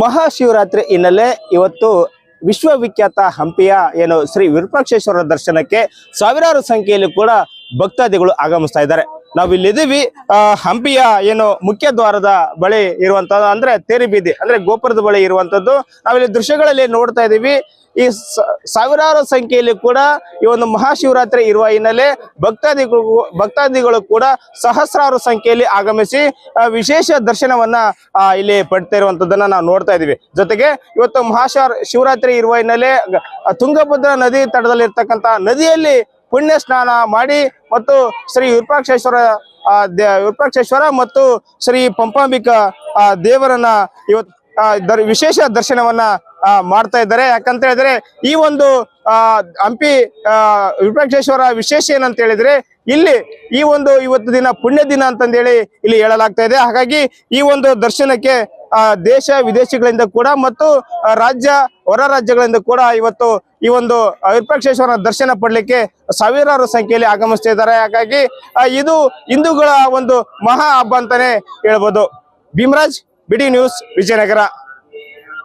ಮಹಾಶಿವರಾತ್ರಿ ಹಿನ್ನೆಲೆ ಇವತ್ತು ವಿಶ್ವವಿಖ್ಯಾತ ಹಂಪಿಯ ಏನು ಶ್ರೀ ವಿರೂಪಾಕ್ಷೇಶ್ವರ ದರ್ಶನಕ್ಕೆ ಸಾವಿರಾರು ಸಂಖ್ಯೆಯಲ್ಲಿ ಕೂಡ ಭಕ್ತಾದಿಗಳು ಆಗಮಿಸ್ತಾ ಇದ್ದಾರೆ. ನಾವು ಇಲ್ಲಿದ್ದೀವಿ ಆ, ಹಂಪಿಯ ಏನು ಮುಖ್ಯ ದ್ವಾರದ ಬಳಿ ಇರುವಂತದ್ದು ಅಂದ್ರೆ ತೇರಿ ಬೀದಿ ಅಂದ್ರೆ ಗೋಪುರದ ಬಳಿ ಇರುವಂತದ್ದು ನಾವಿಲ್ಲಿ ದೃಶ್ಯಗಳಲ್ಲಿ ನೋಡ್ತಾ ಇದ್ದೀವಿ ಈ ಸಾವಿರಾರು ಸಂಖ್ಯೆಯಲ್ಲಿ ಕೂಡ ಈ ಒಂದು ಮಹಾಶಿವರಾತ್ರಿ ಇರುವ ಹಿನ್ನೆಲೆ ಭಕ್ತಾದಿಗಳು ಭಕ್ತಾದಿಗಳು ಕೂಡ ಸಹಸ್ರಾರು ಸಂಖ್ಯೆಯಲ್ಲಿ ಆಗಮಿಸಿ ವಿಶೇಷ ದರ್ಶನವನ್ನ ಇಲ್ಲಿ ಪಡ್ತಾ ಇರುವಂತದನ್ನ ನಾವು ನೋಡ್ತಾ ಇದೀವಿ ಜೊತೆಗೆ ಇವತ್ತು ಮಹಾಶಿವ ಶಿವರಾತ್ರಿ ಇರುವ ಹಿನ್ನೆಲೆ ತುಂಗಭದ್ರಾ ನದಿ ತಡದಲ್ಲಿ ಇರ್ತಕ್ಕಂತ ನದಿಯಲ್ಲಿ ಪುಣ್ಯ ಸ್ನಾನ ಮಾಡಿ ಮತ್ತು ಶ್ರೀ ವಿರೂಪಾಕ್ಷೇಶ್ವರ ವಿರೂಪಾಕ್ಷೇಶ್ವರ ಮತ್ತು ಶ್ರೀ ಪಂಪಾಂಬಿಕಾ ದೇವರನ್ನ ಇವತ್ತು ವಿಶೇಷ ದರ್ಶನವನ್ನ ಮಾಡ್ತಾ ಇದ್ದಾರೆ. ಯಾಕಂತ ಹೇಳಿದ್ರೆ ಈ ಒಂದು ಹಂಪಿ ವಿರೂಪಾಕ್ಷೇಶ್ವರ ವಿಶೇಷ ಏನಂತ ಹೇಳಿದ್ರೆ ಇಲ್ಲಿ ಈ ಒಂದು ಇವತ್ತು ದಿನ ಪುಣ್ಯ ದಿನ ಅಂತಂದೇಳಿ ಇಲ್ಲಿ ಹೇಳಲಾಗ್ತಾ ಇದೆ. ಹಾಗಾಗಿ ಈ ಒಂದು ದರ್ಶನಕ್ಕೆ ದೇಶ ವಿದೇಶಗಳಿಂದ ಕೂಡ ಮತ್ತು ರಾಜ್ಯ ಹೊರ ರಾಜ್ಯಗಳಿಂದ ಕೂಡ ಇವತ್ತು ಈ ಒಂದು ಆ, ದರ್ಶನ ಪಡಲಿಕ್ಕೆ ಸಾವಿರಾರು ಸಂಖ್ಯೆಯಲ್ಲಿ ಆಗಮಿಸ್ತಾ ಇದ್ದಾರೆ. ಹಾಗಾಗಿ ಇದು ಹಿಂದೂಗಳ ಒಂದು ಮಹಾ ಹಬ್ಬ ಅಂತಾನೆ ಹೇಳ್ಬೋದು. ಭೀಮರಾಜ್ ಬಿಡಿ ನ್ಯೂಸ್ ವಿಜಯನಗರ.